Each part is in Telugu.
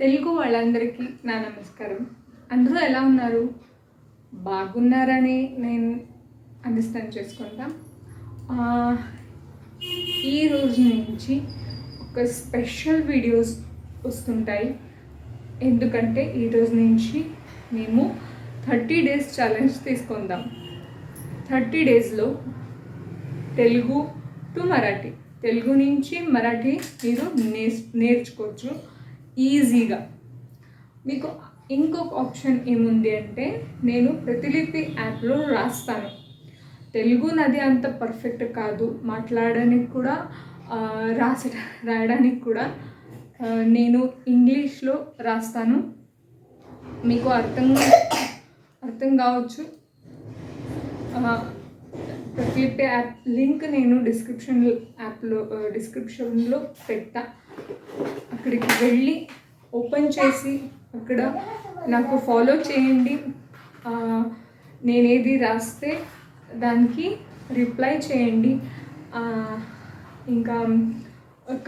తెలుగు వాళ్ళందరికీ నా నమస్కారం. అందరూ ఎలా ఉన్నారు? బాగున్నారని నేను అండర్స్టాండ్ చేసుకుంటాం ఈ రోజు నుంచి ఒక స్పెషల్ వీడియోస్ వస్తుంటాయి. ఎందుకంటే ఈ రోజు నుంచి మేము థర్టీ డేస్ ఛాలెంజ్ తీసుకుందాం. థర్టీ డేస్లో తెలుగు టు మరాఠీ. తెలుగు నుంచి మరాఠీ మీరు నేర్చుకోవచ్చు. ఈజీగా. మీకు ఇంకొక ఆప్షన్ ఏముంది అంటే నేను ప్రతిలిపి యాప్లో రాస్తాను. తెలుగు నది అంత పర్ఫెక్ట్ కాదు. మాట్లాడడానికి కూడా రాస రాయడానికి కూడా నేను ఇంగ్లీష్లో రాస్తాను. మీకు అర్థం అర్థం కావచ్చు. ప్రతిలిపి యాప్ లింక్ నేను డిస్క్రిప్షన్ యాప్లో డిస్క్రిప్షన్లో పెట్టా. అక్కడికి వెళ్ళి ఓపెన్ చేసి అక్కడ నాకు ఫాలో చేయండి. నేనేది రాస్తే దానికి రిప్లై చేయండి. ఇంకా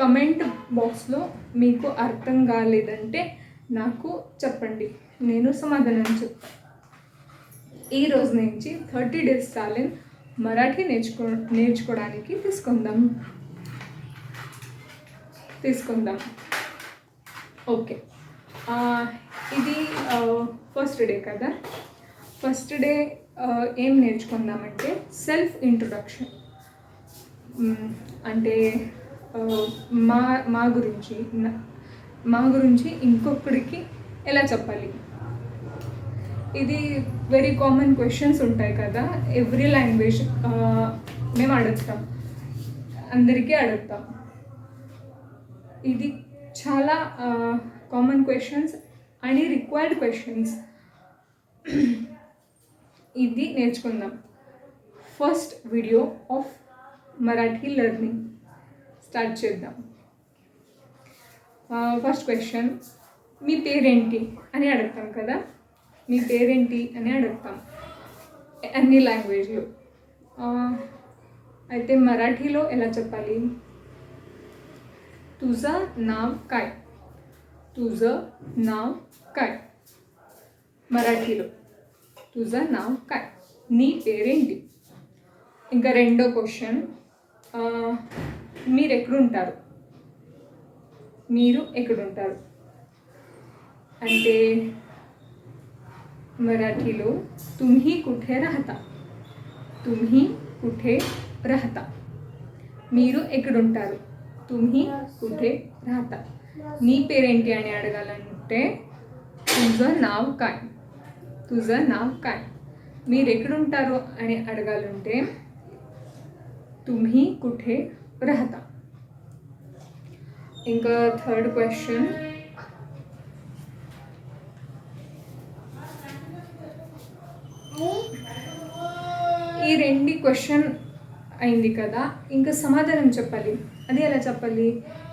కమెంట్ బాక్స్లో మీకు అర్థం కాలేదంటే నాకు చెప్పండి. నేను సమాధానం చెప్తాను ఈ రోజు నుంచి థర్టీ డేస్ ఛాలెంజ్ మరాఠీ నేర్చుకో నేర్చుకోవడానికి తీసుకుందాం. తీసుకుందాం. ఓకే. ఇది ఫస్ట్ డే కదా? ఫస్ట్ డే ఏం నేర్చుకుందామంటే సెల్ఫ్ ఇంట్రొడక్షన్ అంటే మా మా గురించి నా- మా గురించి ఇంకొకరికి ఎలా చెప్పాలి? ఇది వెరీ కామన్ క్వశ్చన్స్ ఉంటాయి కదా? ఎవ్రీ లాంగ్వేజ్ మేము అడుగుతాం. అందరికీ అడుగుతాం. ఇది చాలా కామన్ క్వశ్చన్స్ అని రిక్వైర్డ్ క్వశ్చన్స్ ఇది నేర్చుకుందాం. First video of Marathi learning start చేద్దాం. ఫస్ట్ క్వశ్చన్ మీ పేరేంటి? అని అడుగుతాం కదా. మీ పేరేంటి? అని అడుగుతాం. అన్ని లాంగ్వేజ్లో అయితే మరాఠీలో ఎలా చెప్పాలి? तुझं नाव काय तुझं नाव काय మరాఠీలో तुझं नाव काय నీ పేరేంటి ఇంకా రెండో క్వశ్చన్ మీరు ఎక్కడుంటారు మీరు ఎక్కడుంటారు అంటే మరాఠీలో तुम्ही कुठे राहता तुम्ही कुठे राहता మీరు ఎక్కడుంటారు తుమ్హి కుఠే రాత నీ పేరేంటి అని అడగాలంటే తుజ నావ్ కాయ్ తుజ నావ్ కాయ్ మీరు ఎక్కడుంటారు అని అడగాలంటే తుమ్హి కుఠే రహత ఇంకా థర్డ్ క్వశ్చన్ ఈ రెండు క్వశ్చన్ అయింది కదా ఇంకా సమాధానం చెప్పాలి అది ఎలా చెప్పాలి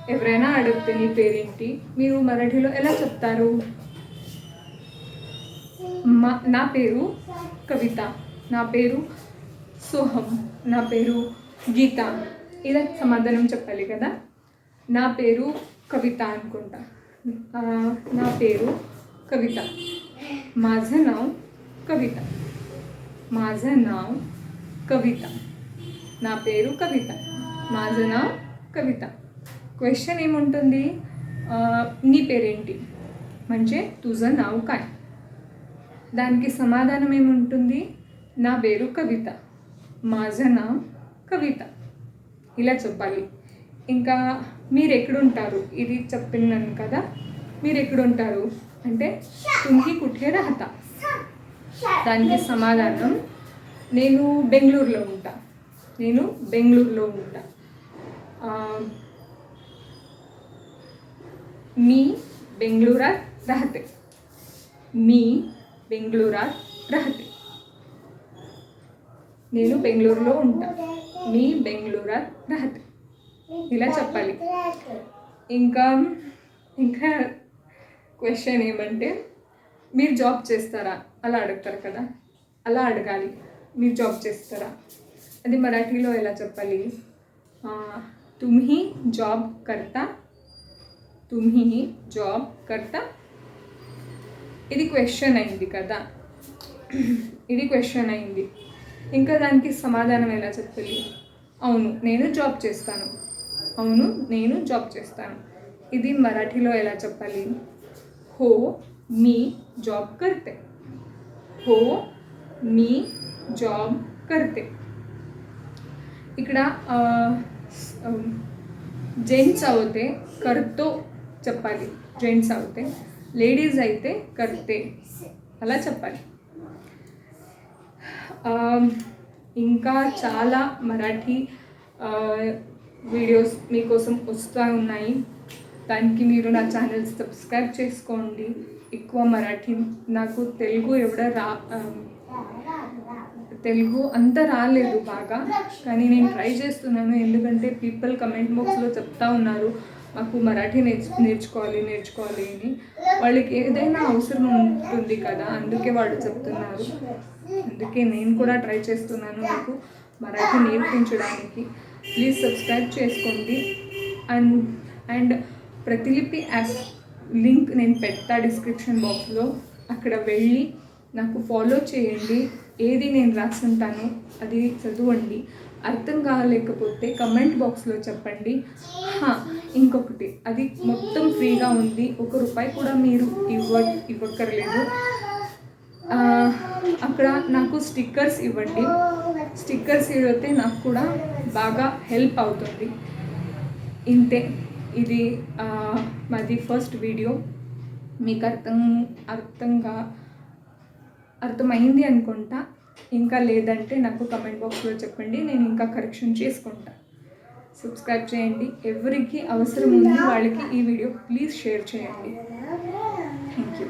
ఎవరైనా అడిగితే నీ పేరేంటి మీరు మరాఠీలో ఎలా చెప్తారు మా నా పేరు కవిత నా పేరు సోహం నా పేరు గీత ఇలా సమాధానం చెప్పాలి కదా నా పేరు కవిత అనుకుంటా ఆ, నా పేరు కవిత माझं नाव కవిత माझं नाव కవిత నా పేరు కవిత माझं नाव కవిత క్వశ్చన్ ఏముంటుంది ఆ, నీ పేరేంటి म्हणजे तुझं नाव काय దానికి సమాధానం ఏముంటుంది నా పేరు కవిత माझं नाव కవిత ఇలా చెప్పాలి ఇంకా మీరు ఎక్కడుంటారు ఇది చెప్తున్నాను కదా మీరు ఎక్కడుంటారు అంటే తుంగి కుఠే రహత దానికి సమాధానం నేను బెంగళూరులో ఉంటా నేను బెంగళూరులో ఉంటా ఆ, मी बेंगळुरात राहते मी బెంగళూరాత్ రహతే నేను బెంగళూరులో ఉంటా మీ బెంగళూరాత్ రహతే ఇలా చెప్పాలి ఇంకా ఇంకా క్వశ్చన్ ఏమంటే మీరు జాబ్ చేస్తారా అలా అడుగుతారు కదా అలా అడగాలి మీరు జాబ్ చేస్తారా అది మరాఠీలో ఎలా చెప్పాలి ఆ, तुम्ही जॉब करता తుమ్హి జాబ్ కర్తా ఇది క్వశ్చన్ అయింది కదా ఇది క్వశ్చన్ అయింది ఇంకా దానికి సమాధానం ఎలా చెప్పాలి అవును నేను జాబ్ చేస్తాను అవును నేను జాబ్ చేస్తాను ఇది మరాఠీలో ఎలా చెప్పాలి హో మీ జాబ్ కర్తే హో మీ జాబ్ కర్తే ఇక్కడ జెంట్స్ అవుతే కర్తో చెప్పాలి జెంట్స్ అవుతే లేడీస్ అయితే కర్తే అలా చెప్పాలి ఆ, ఇంకా చాలా మరాఠీ ఆ, వీడియోస్ మీకోసం వస్తూ ఉన్నాయి దానికి మీరు నా ఛానల్ సబ్స్క్రైబ్ చేసుకోండి ఎక్కువ మరాఠీ నాకు తెలుగు ఎవడ రా ఆ, తెలుగు అంత రాలేదు బాగా. కానీ నేను ట్రై చేస్తున్నాను. ఎందుకంటే పీపుల్ కమెంట్ బాక్స్లో చెప్తా ఉన్నారు మాకు మరాఠీ నేర్చు నేర్చుకోవాలి నేర్చుకోవాలి అని. వాళ్ళకి ఏదైనా అవసరం ఉంటుంది కదా అందుకే వాళ్ళు చెప్తున్నారు. అందుకే నేను కూడా ట్రై చేస్తున్నాను మీకు మరాఠీ నేర్పించడానికి. ప్లీజ్ సబ్స్క్రైబ్ చేసుకోండి. And and Pratilipi app link నేను పెడతా డిస్క్రిప్షన్ బాక్స్లో అక్కడ వెళ్ళి నాకు ఫాలో చేయండి. ఏది నేను రాసుంటానో అది చదవండి. అర్థం కాలేకపోతే కమెంట్ బాక్స్లో చెప్పండి. ఇంకొకటి. అది మొత్తం ఫ్రీగా ఉంది. ఒక రూపాయి కూడా మీరు ఇవ్వ ఇవ్వక్కర్లేదు. అక్కడ నాకు స్టిక్కర్స్ ఇవ్వండి. స్టిక్కర్స్ ఇవ్వతే నాకు కూడా బాగా హెల్ప్ అవుతుంది. ఇంతే. ఇది మాది ఫస్ట్ వీడియో. మీకు అర్థం అర్థంగా అర్థమైంది అనుకుంటా. ఇంకా లేదంటే నాకు కమెంట్ బాక్స్లో చెప్పండి నేను ఇంకా కరెక్షన్ చేసుకుంటా. సబ్స్క్రైబ్ చేయండి. ఎవరికి అవసరం ఉంది వాళ్ళకి ఈ వీడియో ప్లీజ్ షేర్ చేయండి. Thank you